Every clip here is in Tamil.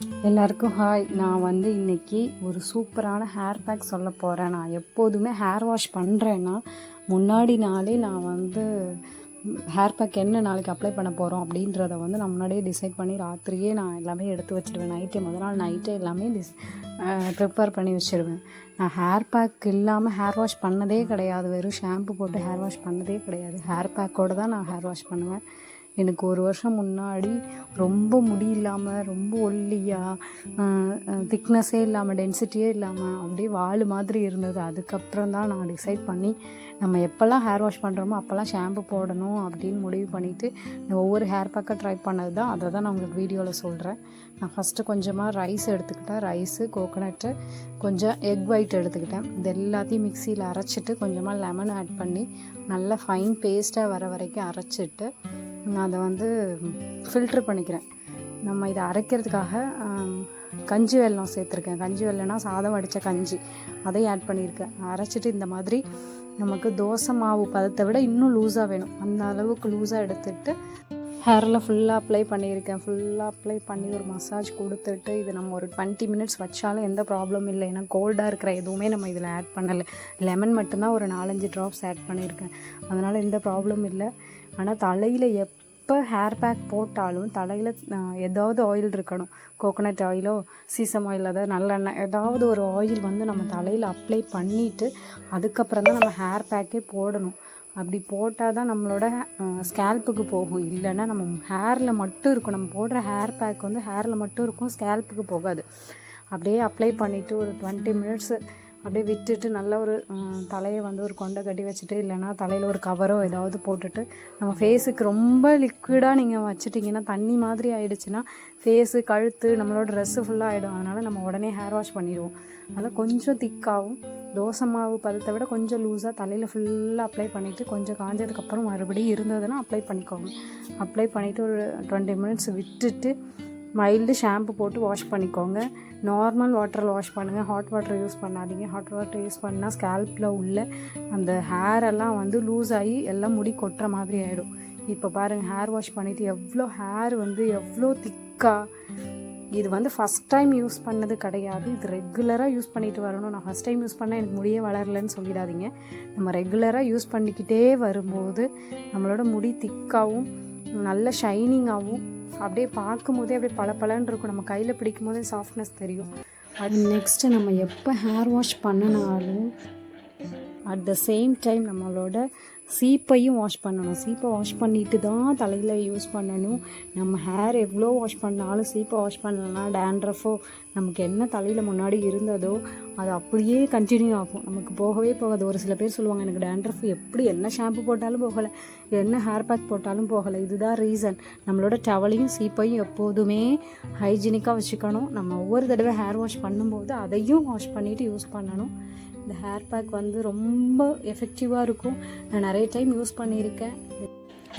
எல்லாருக்கும் ஹாய் நான் வந்து இன்றைக்கி ஒரு சூப்பரான ஹேர் பேக் சொல்ல போகிறேன் நான் எப்போதுமே ஹேர் வாஷ் பண்ணுறேன்னா முன்னாடி நாளே நான் வந்து ஹேர் பேக் என்ன நாளைக்கு அப்ளை பண்ண போகிறோம் அப்படின்றத வந்து நான் முன்னாடியே டிசைட் பண்ணி ராத்திரியே நான் எல்லாமே எடுத்து வச்சுருவேன். நைட்டே முதல் நாள் நைட்டே எல்லாமே டிஸ் ப்ரிப்பேர் பண்ணி வச்சிடுவேன் நான் ஹேர் பேக் இல்லாமல் ஹேர் வாஷ் பண்ணதே கிடையாது. வெறும் ஷாம்பு போட்டு ஹேர் வாஷ் பண்ணதே கிடையாது. ஹேர் பேக்கோடு தான் நான் ஹேர் வாஷ் பண்ணுவேன். எனக்கு ஒரு வருஷம் முன்னாடி ரொம்ப முடி இல்லாமல் ரொம்ப ஒல்லியாக திக்னஸே இல்லாமல் டென்சிட்டியே இல்லாமல் அப்படியே வாழ் மாதிரி இருந்தது. அதுக்கப்புறம் தான் நான் டிசைட் பண்ணி நம்ம எப்போல்லாம் ஹேர் வாஷ் பண்ணுறோமோ அப்போல்லாம் ஷாம்பு போடணும் அப்படின்னு முடிவு பண்ணிவிட்டு ஒவ்வொரு ஹேர் பேக்கை ட்ரை பண்ணது தான் அதை தான் நான் உங்களுக்கு வீடியோவில் சொல்கிறேன் நான் ஃபஸ்ட்டு கொஞ்சமாக ரைஸ் எடுத்துக்கிட்டேன். ரைஸு கோகோனட்டு கொஞ்சம் எக் ஒயிட் எடுத்துக்கிட்டேன். இது எல்லாத்தையும் மிக்சியில் அரைச்சிட்டு கொஞ்சமாக லெமன் ஆட் பண்ணி நல்லா ஃபைன் பேஸ்ட்டாக வர வரைக்கும் அரைச்சிட்டு நான் அதை வந்து ஃபில்ட்ரு பண்ணிக்கிறேன். நம்ம இதை அரைக்கிறதுக்காக கஞ்சி வெல்லம் சேர்த்துருக்கேன். கஞ்சி வெல்லம்னா சாதம் வடித்த கஞ்சி. அதையும் ஆட் பண்ணியிருக்கேன். அரைச்சிட்டு இந்த மாதிரி நமக்கு தோசை மாவு பதத்தை விட இன்னும் லூஸாக வேணும். அந்த அளவுக்கு லூஸாக எடுத்துட்டு ஹேரில் ஃபுல்லாக அப்ளை பண்ணியிருக்கேன். ஃபுல்லாக அப்ளை பண்ணி ஒரு மசாஜ் கொடுத்துட்டு இது நம்ம ஒரு டுவெண்ட்டி மினிட்ஸ் வச்சாலும் எந்த ப்ராப்ளம் இல்லை. ஏன்னா கோல்டாக இருக்கிற எதுவுமே நம்ம இதில் ஆட் பண்ணலை. லெமன் மட்டும்தான் ஒரு நாலஞ்சு ட்ராப்ஸ் ஆட் பண்ணியிருக்கேன். அதனால் எந்த ப்ராப்ளம் இல்லை. ஆனால் தலையில் எப்போ ஹேர் பேக் போட்டாலும் தலையில் ஏதாவது ஆயில் இருக்கணும். கோகோனட் ஆயிலோ சீசம் ஆயில் அதாவது நல்லெண்ணெய் ஏதாவது ஒரு ஆயில் வந்து நம்ம தலையில் அப்ளை பண்ணிவிட்டு அதுக்கப்புறம் தான் நம்ம ஹேர் பேக்கே போடணும். அப்படி போட்டால் தான் நம்மளோட ஸ்கேல்ப்புக்கு போகும். இல்லைன்னா நம்ம ஹேரில் மட்டும் இருக்கும். நம்ம போடுற ஹேர் பேக் வந்து ஹேரில் மட்டும் இருக்கும் ஸ்கேல்ப்புக்கு போகாது. அப்படியே அப்ளை பண்ணிவிட்டு ஒரு டுவெண்ட்டி மினிட்ஸு அப்படியே விட்டுட்டு நல்ல ஒரு தலையை வந்து ஒரு கொண்டை கட்டி வச்சுட்டு இல்லைன்னா தலையில் ஒரு கவரோ ஏதாவது போட்டுட்டு நம்ம ஃபேஸுக்கு ரொம்ப லிக்விடாக நீங்கள் வச்சுட்டிங்கன்னா தண்ணி மாதிரி ஆகிடுச்சின்னா ஃபேஸு கழுத்து நம்மளோட ட்ரெஸ்ஸு ஃபுல்லாக ஆகிடும் அதனால் நம்ம உடனே ஹேர் வாஷ் பண்ணிடுவோம். அதனால் கொஞ்சம் திக்காகவும் தோசை மாவு பதத்தை விட கொஞ்சம் லூஸாக தலையில் ஃபுல்லாக அப்ளை பண்ணிவிட்டு கொஞ்சம் காஞ்சதுக்கப்புறம் மறுபடியும் இருந்ததுன்னா அப்ளை பண்ணிக்கோங்க. அப்ளை பண்ணிவிட்டு ஒரு டுவெண்ட்டி மினிட்ஸ் விட்டுட்டு மைல்டு ஷாம்பு போட்டு வாஷ் பண்ணிக்கோங்க. நார்மல் வாட்டரில் வாஷ் பண்ணுங்கள் ஹாட் வாட்டர் யூஸ் பண்ணாதீங்க. ஹாட் வாட்டர் யூஸ் பண்ணால் ஸ்கேல்பில் உள்ள அந்த ஹேர் எல்லாம் வந்து லூஸ் ஆகி எல்லாம் முடி கொட்டுற மாதிரி ஆகிடும் இப்போ பாருங்கள் ஹேர் வாஷ் பண்ணிவிட்டு எவ்வளோ ஹேர் வந்து எவ்வளோ திக்காக இது வந்து ஃபஸ்ட் டைம் யூஸ் பண்ணது கிடையாது. இது ரெகுலராக யூஸ் பண்ணிட்டு வரணும். நான் ஃபஸ்ட் டைம் யூஸ் பண்ணால் எனக்கு முடியே வளரலன்னு சொல்லிடாதீங்க. நம்ம ரெகுலராக யூஸ் பண்ணிக்கிட்டே வரும்போது நம்மளோட முடி திக்காகவும் நல்ல ஷைனிங்காகவும் அப்படியே பார்க்கும்போதே அப்படியே பளபளன்னு இருக்கும். நம்ம கையில் பிடிக்கும் போதே சாஃப்ட்னஸ் தெரியும். அது நெக்ஸ்ட்டு நம்ம எப்போ ஹேர் வாஷ் பண்ணினாலும் அட் த சேம் டைம் நம்மளோட சீப்பையும் வாஷ் பண்ணணும். சீப்பை வாஷ் பண்ணிட்டு தான் தலையில் யூஸ் பண்ணணும். நம்ம ஹேர் எவ்வளோ வாஷ் பண்ணாலும் சீப்பை வாஷ் பண்ணலன்னா டேண்ட்ரஃபோ நமக்கு என்ன தலையில் முன்னாடி இருந்ததோ அது அப்படியே கண்டினியூ ஆகும். நமக்கு போகவே போகாது. ஒரு சில பேர் சொல்லுவாங்க எனக்கு டேண்ட்ரஃப் எப்படி என்ன ஷாம்பு போட்டாலும் போகலை என்ன ஹேர் பேக் போட்டாலும் போகலை. இதுதான் ரீசன் நம்மளோட டவலையும் சீப்பையும் எப்போதுமே ஹைஜீனிக்காக வச்சுக்கணும். நம்ம ஒவ்வொரு தடவை ஹேர் வாஷ் பண்ணும்போது அதையும் வாஷ் பண்ணிவிட்டு யூஸ் பண்ணணும். இந்த ஹேர் பேக் வந்து ரொம்ப எஃபெக்டிவாக இருக்கும். நான் நிறைய நிறைய டைம் யூஸ் பண்ணியிருக்கேன்.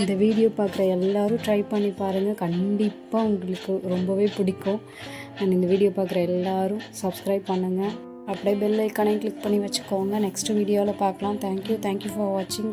இந்த வீடியோ பார்க்குற எல்லாரும் ட்ரை பண்ணி பாருங்கள் கண்டிப்பாக உங்களுக்கு ரொம்பவே பிடிக்கும். அண்ட் இந்த வீடியோ பார்க்குற எல்லாரும் சப்ஸ்கிரைப் பண்ணுங்கள் அப்படியே பெல் ஐக்கானே கிளிக் பண்ணி வச்சுக்கோங்க. நெக்ஸ்ட் வீடியோவில் பார்க்கலாம். தேங்க்யூ தேங்க்யூ ஃபார் வாட்சிங்